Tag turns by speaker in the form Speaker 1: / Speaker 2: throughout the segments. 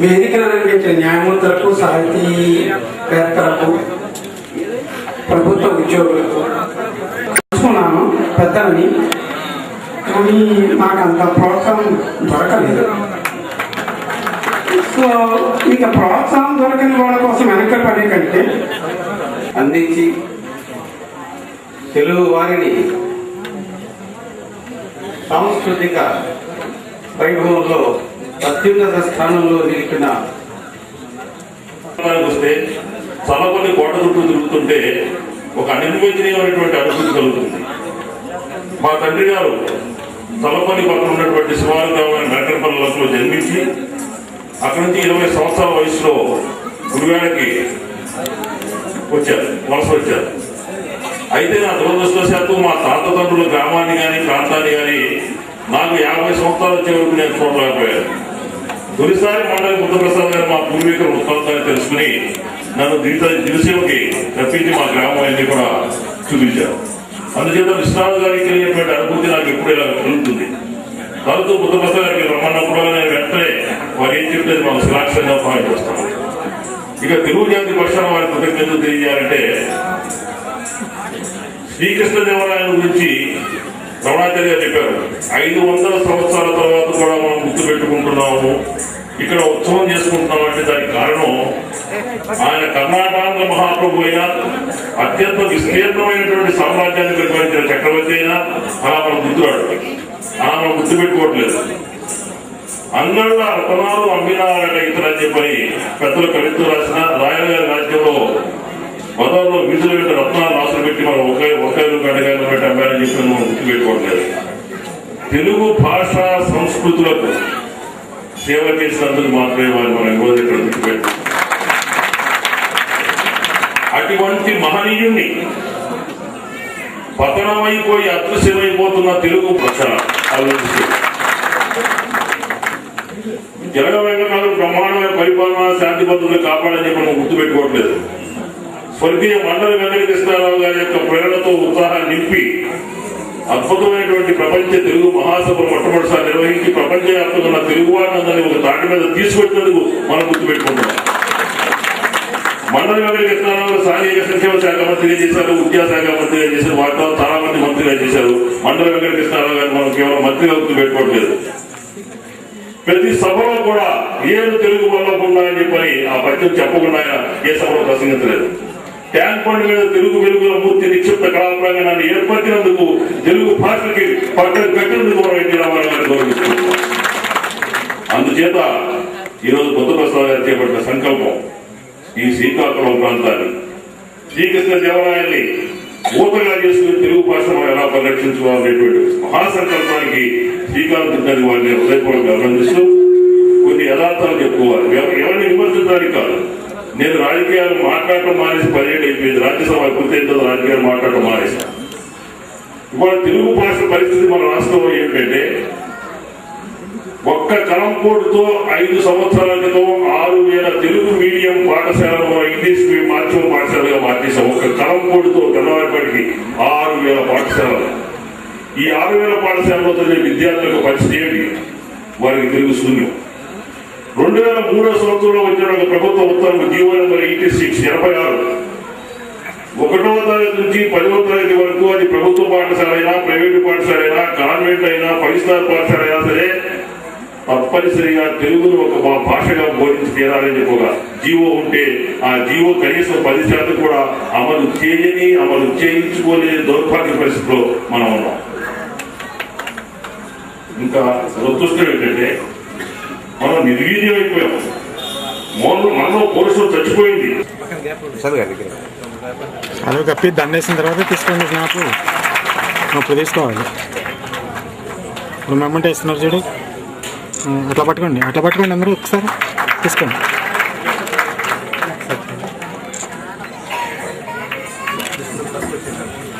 Speaker 1: వేదికను అలంకరించిన న్యాయమూర్తులకు సాహితీవేత్తలకు ప్రభుత్వ ఉద్యోగులకు చూసుకున్నాను పెద్దలని. కానీ నాకు అంత ప్రోత్సాహం దొరకలేదు. సో ఇక ప్రోత్సాహం దొరకని వాళ్ళ కోసం వెనక పడే కంటే
Speaker 2: అందించి తెలుగు వారిని సాంస్కృతిక వైభవంలో అత్యున్నత స్థానంలో నిలిపిన
Speaker 3: వస్తే చల్లపల్లి కోట చుట్టూ తిరుగుతుంటే ఒక అనిర్వచనీయమైనటువంటి అనుభూతి కలుగుతుంది. మా తండ్రి గారు తలపల్లి పక్కన ఉన్నటువంటి శివారు గ్రామం జన్మించి అక్కడి నుంచి ఇరవై సంవత్సరాల వయసులో గుడివాడకి వచ్చారు వలస వచ్చారు. అయితే నా దురదృష్టవశాత్తు మా తాత తండ్రుల గ్రామాన్ని కానీ ప్రాంతాన్ని కానీ నాకు యాభై సంవత్సరాలు వచ్చే వరకు నేను చూడలేకపోయాను. తొలిసారి మండలి బుద్ధప్రసాద్ గారు మా పూర్వీకుల వృత్తాంతాన్ని తెలుసుకుని నన్ను దిశ దిశకి రప్పించి మా గ్రామం అన్ని కూడా చూపించారు. అందుచేత విశ్వనాథ్ గారికి కలిగినటువంటి అనుభూతి నాకు ఎప్పుడు ఇలా కలుగుతుంది. తరచూ బుద్ధప్రసాద్ గారికి రమ్మన్నప్పుడు నేను వెంటనే వారు ఏం చెప్తే మనం శిలాక్షంగా భావించి వస్తాం ఇక తెలుగు జాతి పక్షాన వారి కృతజ్ఞతలు తెలియజేయాలంటే శ్రీకృష్ణదేవరాయల గురించి ద్రోణాచార్య చెప్పారు. ఐదు వందల సంవత్సరాల తర్వాత కూడా మనం గుర్తు పెట్టుకుంటున్నాము ఇక్కడ ఉత్సవం చేసుకుంటున్నాం అంటే దానికి కారణం ఆయన కర్ణాటక మహాప్రభు అయినా అత్యంత విస్తీర్ణమైనటువంటి సామ్రాజ్యాన్ని పరిపాలించిన చక్రవర్తి అయినా అలా మనం గుర్తురాడు అలా మనం గుర్తు పెట్టుకోవట్లేదు రతనాలు అమ్మినారట ఇతరని చెప్పని పెద్దలు కవిత్వం రాసిన రాయల గారి రాజ్యంలో మదంలో వీధుల వెంట రత్నాలు రాసులు పెట్టి మనం ఒకే ఒకేలు గడగాయలు పెట్టి అమ్మారని చెప్పి మనం గుర్తుపెట్టుకోవట్లేదు. తెలుగు భాష సంస్కృతులకు సేవ చేసినందుకు మాత్రమే వారు మనం ఈరోజు ఇక్కడ గుర్తుపెట్టు అటువంటి మహనీయుణ్ణి పతనమైపోయి అదృశ్యమైపోతున్న తెలుగు భాష ఆలోచిస్తుంది జగన్ వెంకటరావు బ్రహ్మాండమైన పరిపాలన శాంతి భద్రతలు కాపాడని చెప్పి మనం గుర్తుపెట్టుకోవట్లేదు. స్వర్గీయ మండల వెంకట కృష్ణారావు గారి యొక్క ప్రేరణతో ఉత్సాహాన్ని నింపి అద్భుతమైనటువంటి ప్రపంచ తెలుగు మహాసభ మొట్టమొదటిసారి నిర్వహించి ప్రపంచవ్యాప్తంగా ఉన్న తెలుగు వారిని ఒక తాటి మీద తీసుకొచ్చినందుకు మనం గుర్తుపెట్టుకుంటున్నాం. మండల వెంకట కృష్ణారావు సాంఘిక సంక్షేమ శాఖ మంత్రిగా చేశారు విద్యాశాఖ మంత్రిగా చేశారు వాటిలో చాలా మంది మంత్రిగా చేశారు. మండల వెంకట కృష్ణారావు గారు మనం కేవలం మంత్రిగా గుర్తుపెట్టుకోవట్లేదు. ప్రతి సభలో కూడా ఏడు తెలుగు వల్ల అని చెప్పని ఆ పద్యం చెప్పకుండా ఏ సభలో ప్రసంగించలేదు. ట్యాంక్ బండ్ మీద తెలుగు వెలుగుల మూర్తి నిక్షిప్త కళాప్రాంగణాన్ని ఏర్పరిచినందుకు తెలుగు భాషకి పక్కన పెట్టినందుకు మనం ఎన్టీ రామారావు గారిని గౌరవిస్తున్నాం అందుచేత ఈరోజు బుద్ధప్రసాద్ గారు చేపట్టిన సంకల్పం ఈ శ్రీకాకుళం ప్రాంతాన్ని శ్రీకృష్ణ దేవాలయాన్ని ఊతగా చేసుకుని తెలుగు భాషను ఎలా పరిరక్షించుకోవాలనేటువంటి మహాసంకల్పానికి శ్రీకాకుళం చుట్టాన్ని వారిని హృదయపూర్వకంగా అభినందిస్తూ కొన్ని యథార్థాలు చెప్పుకోవాలి. ఎవరిని విమర్శించడానికి కాదు. నేను రాజకీయాలు మాట్లాడటం మానేసి పదిహేడు అయిపోయింది. రాజ్యసభ పూర్తయిన రాజకీయాలు మాట్లాడటం మానేశాను ఇవాళ తెలుగు భాష పరిస్థితి మన రాష్ట్రంలో ఏమిటంటే ఒక్క కలంపోటుతో ఐదు సంవత్సరాల క్రితం ఆరు వేల తెలుగు మీడియం పాఠశాలలో ఇంగ్లీష్ మీడియం మాధ్యమ పాఠశాలగా మార్చేసాం ఒక్క కలంపోటుతో తెల్లవారిపడికి ఆరు వేల పాఠశాలలు. ఈ ఆరు వేల పాఠశాలలో చదివే విద్యార్థులకు పరిస్థితి ఏమి వారికి తెలుగు శూన్యం. రెండు వేల మూడో సంవత్సరంలో వచ్చిన ఒక ప్రభుత్వ ఉత్తర్వు జీవో నెంబర్ ఎయిటీ సిక్స్ ఎనభై ఆరు. ఒకటో తరగతి నుంచి పదవ తరగతి వరకు అది ప్రభుత్వ పాఠశాల అయినా ప్రైవేటు పాఠశాల అయినా కాన్వెంట్ అయినా ఫైవ్ స్టార్ పాఠశాల అయినా సరే తప్పనిసరిగా తెలుగును ఒక మా భాషగా బోధించి తీరాలని చెప్పగా జీవో ఉంటే ఆ జీవో కనీసం పది శాతం కూడా అమలు చేయని అమలు చేయించుకోలేని దౌర్భాగ్య పరిస్థితిలో మనం ఉన్నాం. ఇంకా దురదృష్టం ఏంటంటే మనం నిర్వీర్యం అయిపోయాం. మనలో మనలో పౌరుషం చచ్చిపోయింది.
Speaker 4: అలా కప్పి దండేసిన తర్వాత తీసుకోండి నాకు అప్పుడు తీసుకోవాలి ఇప్పుడు మెమ్మంటే ఇస్తున్నారు చూడు. అట్లా పట్టుకోండి అట్లా పట్టుకోండి అందరూ ఒకసారి తీసుకోండి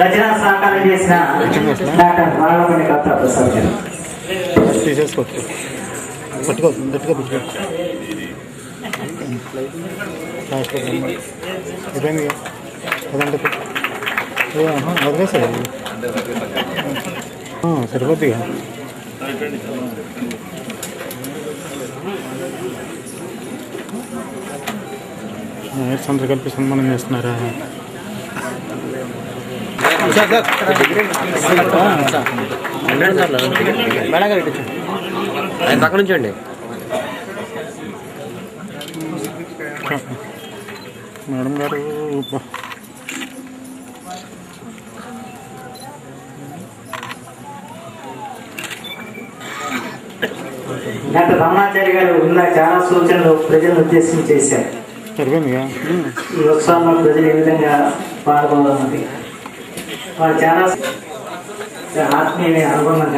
Speaker 5: రచన సహకారం చేసిన డాక్టర్
Speaker 4: తీసేసుకోవచ్చు పట్టుకో గట్టిగా పట్టుకో లాస్ట్లో అయిపోయింది అదంటే వదిలేసాయి. సరిపోద్దిగా మేయర్స్ అందరు కలిపి సన్మానం చేస్తున్నారా?
Speaker 6: ఆయన పక్క నుంచండి
Speaker 4: మేడం గారు.
Speaker 5: డాక్టర్ రమణాచారి గారు ఉన్న చాలా సూచనలు ప్రజలను ఉద్దేశించి చేశారు. ఉత్సవంలో ప్రజలు ఏ విధంగా పాల్గొనాలన్నది. వాళ్ళు చాలా ఆత్మీయ అనుబంధం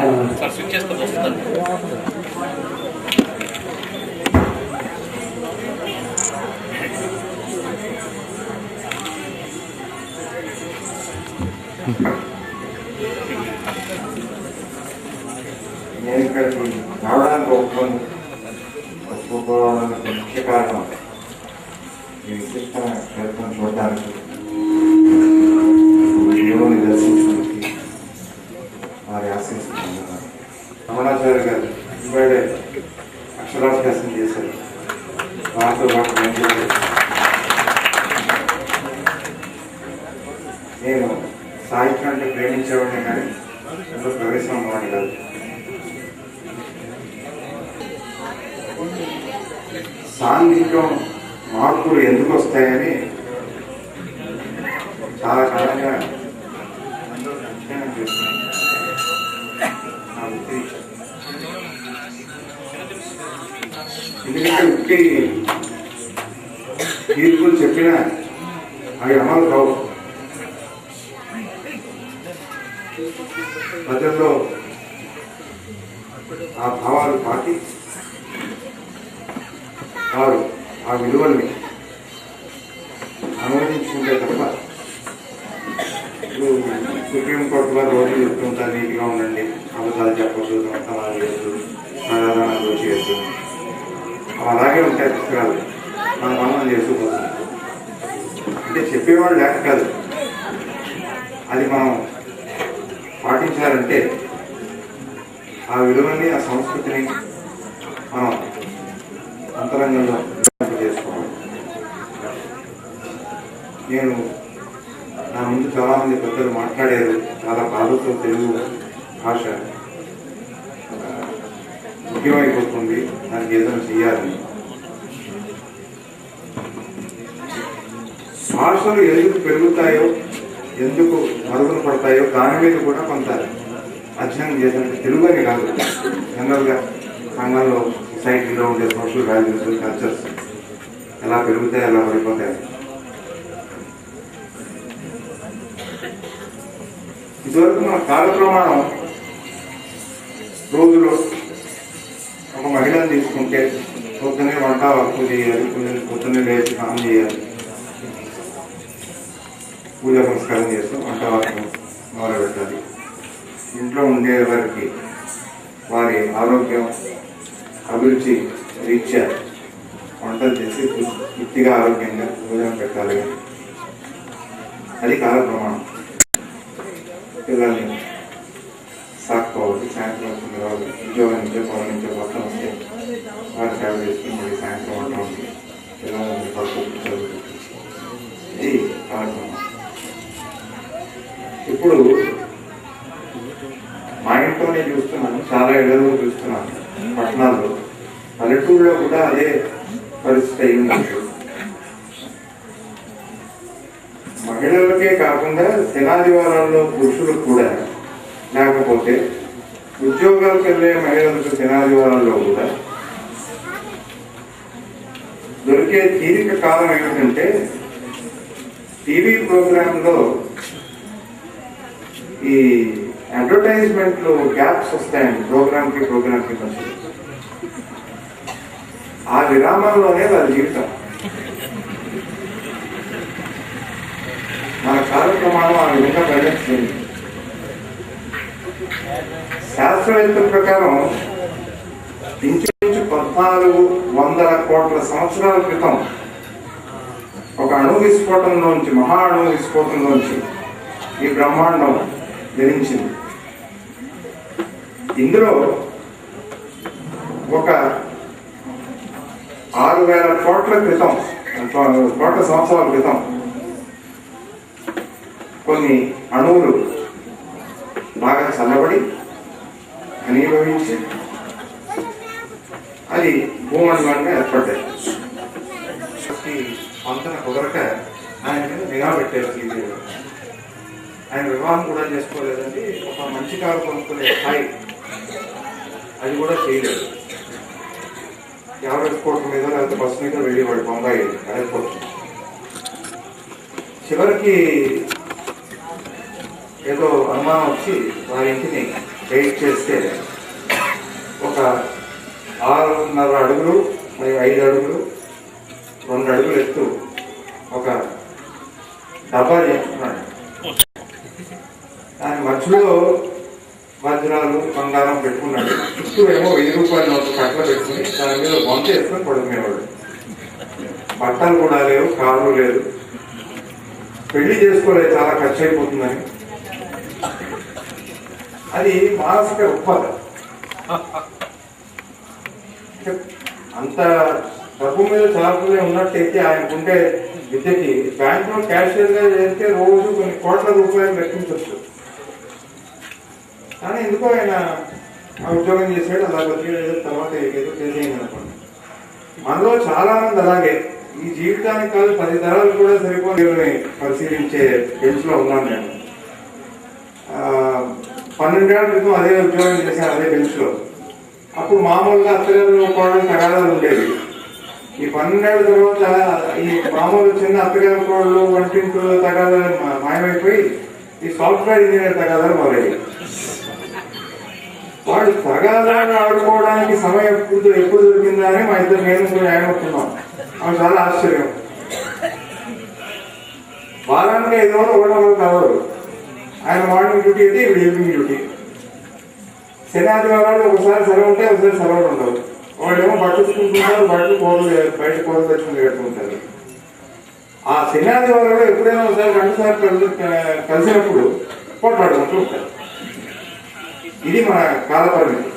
Speaker 5: కలవాలి
Speaker 7: నేను ఇక్కడికి రావడానికి ఒప్పుకొని ఒప్పుకోవడానికి ముఖ్య కారణం ఈ విశిష్ట ప్రయత్నం చూడడానికి దేవుని దర్శించడానికి వారి ఆశిస్తున్నాను రమణాచార్య గారు ఇవాడే అక్షరాభ్యాసం చేశారు వారితో పాటు నేను కూడా నేను సాహిత్యం అంటే ప్రేమించేవాడిని కానీ అందులో ప్రవేశం ఉన్నవాడిని కాదు. సాంఘికం మార్పులు ఎందుకు వస్తాయని చాలా కాలంగా ఎందుకంటే ఉట్టి తీర్పులు చెప్పినా అవి అమలు కావు. ప్రజల్లో ఆ భావాలు పాటి వారు ఆ విలువల్ని అనువదించుకుంటే తప్ప ఇప్పుడు సుప్రీంకోర్టు వారు రోజు చెప్తుంటారు నీటిగా ఉండండి అబద్ధాలు చెప్పచ్చు దొంగతనాలు చేయొచ్చు ప్రజాదనాలు చేయొచ్చు అలాగే ఉంటాయి పుస్తకాలు. మన మనం చేసుకుపోతుంది అంటే చెప్పేవాళ్ళు లేక కాదు. అది మనం పాటించాలంటే ఆ విలువల్ని ఆ సంస్కృతిని మనం అంతరంగంలో చేసుకోవాలి. నేను నా ముందు చాలామంది పెద్దలు మాట్లాడారు. చాలా బాధతో తెలుగు భాష ముఖ్యమైపోతుంది. దానికి ఏదైనా చేయాలని భాషలు ఎందుకు పెరుగుతాయో ఎందుకు మరుగులు పడతాయో దాని మీద కూడా కొంత అధ్యయనం చేసినట్టు తెలుగు అని కాదు. జనరల్గా సంఘంలో సొసైటీలో ఉండే సోషల్ వాల్యూస్ కల్చర్స్ ఎలా పెరుగుతాయి ఎలా పడిపోతాయి? ఇదివరకు మన కాల ప్రమాణం రోజులో ఒక మహిళను తీసుకుంటే పొద్దునే వంట వర్క్ చేయాలి పొద్దున్నే పొద్దున్నే లేచి స్నానం చేయాలి. పూజ పురస్కారం చేస్తూ వంట వర్క్ మొదలు పెట్టాలి ఇంట్లో ఉండే వారికి వారి ఆరోగ్యం అభిరుచి రీత్యా వంటలు చేసి తృప్తిగా ఆరోగ్యంగా భోజనం పెట్టాలి. అది కాల ప్రమాణం. పిల్లల్ని సాక్కోవాలి సాయంత్రం వచ్చిన తర్వాత ఉద్యోగం నుంచో ఇప్పుడు మా ఇంట్లోనే చూస్తున్నాను చాలా ఇళ్ళలో చూస్తున్నాను పట్టణాల్లో. పల్లెటూరులో కూడా అదే పరిస్థితి అయింది మహిళలకే కాకుండా దినాదివారాల్లో పురుషులకు కూడా లేకపోతే ఉద్యోగాలకు వెళ్ళే మహిళలకు దినాదివారాల్లో కూడా దొరికే తీరిక కాలం ఏమిటంటే టీవీ ప్రోగ్రాంలో ఈ అడ్వర్టైజ్మెంట్లు గ్యాప్స్ వస్తాయండి ప్రోగ్రామ్కి ప్రోగ్రామ్కి మధ్య. ఆ విరామంలోనే వాళ్ళ జీవితం. మన కార్యక్రమాలు ప్రమాణం ఆ విధంగా పరిగణిస్తుంది శాస్త్రవేత్తల ప్రకారం ఇంచుమించు పద్నాలుగు వందల కోట్ల సంవత్సరాల క్రితం ఒక అణు విస్ఫోటంలోంచి మహా అణు విస్ఫోటంలోంచి ఈ బ్రహ్మాండం ధరించింది ఇందులో ఒక ఆరు వేల కోట్ల క్రితం కోట్ల సంవత్సరాల క్రితం కొన్ని అణువులు బాగా చల్లబడి ఘనీభవించి అది భూమండలంగా ఏర్పడ్డాయి. ఈ పంతన కుదరక ఆయన మీద నిఘా పెట్టారు ఆయన వివాహం కూడా చేసుకోలేదండి. ఒక మంచి కారు కొనుక్కునే స్థాయి అది కూడా చేయలేదు. యాభై కోట్ల మీద లేకపోతే బస్సు మీద వెళ్ళేవాడు బొంబాయి ఎయిర్పోర్ట్ చివరికి ఏదో అనుమానం వచ్చి వారి ఇంటిని వెయిట్ చేస్తే ఒక ఆరున్నర అడుగులు మరియు ఐదు అడుగులు రెండు అడుగులు ఎత్తు ఒక డబ్బా చేస్తున్నాడు. దాని మధ్యలో వజ్రాలు బంగారం పెట్టుకున్నాడు. చుట్టూ ఏమో వెయ్యి రూపాయల నోటు కట్టలు పెట్టుకుని దాని మీద బొంత వేసుకొని పడుకునేవాడు. బట్టలు కూడా లేవు కారు లేదు పెళ్ళి చేసుకోలేదు చాలా ఖర్చు అయిపోతుందని అది మానసిక ఉత్పాద అంత డబ్బు మీద చాపులే ఉన్నట్టయితే ఆయనకుంటే విద్యకి బ్యాంకులో క్యాషియర్గా చేస్తే రోజు కొన్ని కోట్ల రూపాయలు లెక్కించవచ్చు కానీ ఎందుకో ఆయన ఆ ఉద్యోగం చేసాడు అలా బతికేది తర్వాత ఏదో తెలియదు అనుకోండి మనలో చాలా మంది అలాగే. ఈ జీవితానికి కాదు పది తరాలు కూడా సరిపోని పరిశీలించే బెంచ్లో ఉన్నాను నేను. పన్నెండేళ్ళ క్రితం అదే ఉద్యోగం చేశాను అదే బెంచ్లో. అప్పుడు మామూలుగా అత్తగారు కోడలు తగాదాలు ఉండేవి. ఈ పన్నెండేళ్ళ తర్వాత ఈ మామూలు చిన్న అత్తగారు కోడలు వంటింట్లో తగాదాలు మాయమైపోయి ఈ సాఫ్ట్వేర్ ఇంజనీర్ తగాదాలు మొదలయ్యాయి. వాడు తగాదాన్ని ఆడుకోవడానికి సమయం ఎప్పుడు ఎప్పుడు దొరికిందా అని మా ఇద్దరు నేను కూడా అవుతున్నాం ఆమె చాలా ఆశ్చర్యం. వారానికి ఐదు రోజులు ఒకటి ఒకటి ఆయన మార్నింగ్ డ్యూటీ అయితే ఇప్పుడు ఈవినింగ్ డ్యూటీ. శని ఆదివారాలు ఒకసారి సెలవు ఉంటే ఒకసారి సెలవులు ఉండవు. వాళ్ళేమో బట్టలు తీసుకుంటున్నారు బట్టలు కూరలు బయట కూరలు తెచ్చుకుని కట్టుకుంటారు ఆ శని ఆదివారాలు ఎప్పుడైనా ఒకసారి రెండుసార్లు కలిసి కలిసినప్పుడు పోట్లాడుకుంటూ ఉంటారు ఇది మన కాలపరిమితి.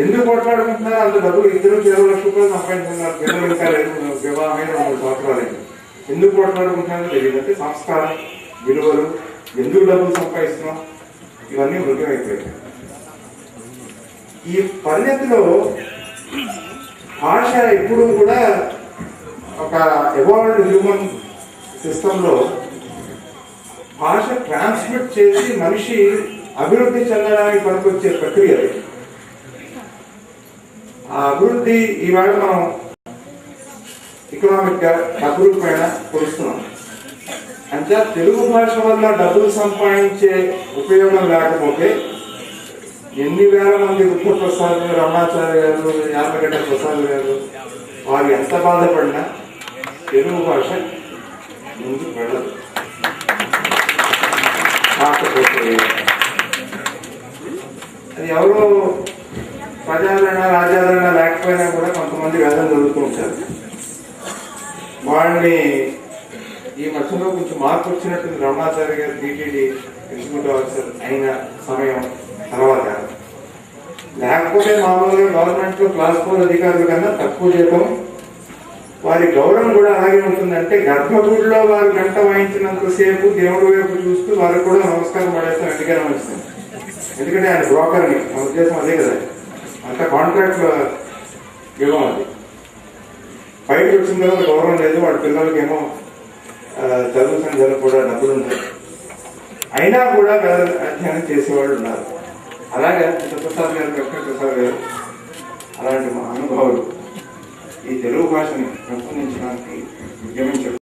Speaker 7: ఎందుకు మాట్లాడుకుంటున్నారు అంత డబ్బులు ఇద్దరు ఇరవై లక్షల రూపాయలు సంపాదించుకున్నారు. పిల్లలు ఇంకా లేదు వివాహమైన మూడు సంవత్సరాలు ఎందుకు మాట్లాడుకుంటున్నారో తెలియదు. అంటే సంస్కారం విలువలు ఎందుకు డబ్బులు సంపాదిస్తున్నాం? ఇవన్నీ మృగమైపోయాయి ఈ పరిణతిలో భాష ఎప్పుడు కూడా ఒక ఎవాల్వ్డ్ హ్యూమన్ సిస్టంలో భాష ట్రాన్స్మిట్ చేసి మనిషి అభివృద్ధి చెందడానికి పనికొచ్చే ప్రక్రియ అది. ఆ అభివృద్ధి ఈవేళ మనం ఎకనామిక్గా డబ్బుల పైన కొలుస్తున్నాం అంటే తెలుగు భాష వల్ల డబ్బులు సంపాదించే ఉపయోగం లేకపోతే ఎన్ని వేల మంది ఉత్తర ప్రసాద్ గారు రమణాచార్య గారు యామగడ్డ ప్రసాద్ గారు వారు ఎంత బాధపడినా తెలుగు భాష ముందుకు వెళ్ళదు కాకపోతే ఎవరు ప్రజాదరణ రాజాదరణ లేకపోయినా కూడా కొంతమంది వేదం చదువుకుంటారు. వాళ్ళని ఈ మధ్యలో కొంచెం మార్పు వచ్చినట్టు రమణాచార్య గారు టీటీడీ ఎగ్జిక్యూటివ్ ఆఫీసర్ అయిన సమయం తర్వాత. లేకపోతే మామూలుగా గవర్నమెంట్ క్లాస్ ఫోర్ అధికారుల కన్నా తక్కువ జీతం. వారి గౌరవం కూడా అలాగే ఉంటుందంటే గర్భగుడిలో వారు గంట వాయించినంతసేపు దేవుడి వైపు చూస్తూ వారికి కూడా నమస్కారం పడేస్తాం ఎందుకైనా మంచిది ఎందుకంటే ఆయన బ్రోకర్ని మన ఉద్దేశం అదే కదా. అంత కాంట్రాక్ట్ ఇవ్వం అది. బయటకు వచ్చిన తర్వాత గౌరవం లేదు వాడి పిల్లలకి ఏమో చదువు సంఖ్యలు కూడా డబ్బులు ఉంటాయి అయినా కూడా వేద అధ్యయనం చేసేవాళ్ళు ఉన్నారు. అలాగే ప్రసాద్ గారు వెంకట ప్రసాద్ గారు అలాంటి మా అనుభవాలు ఈ తెలుగు భాషని పెంపొందించడానికి ఉద్యమించడం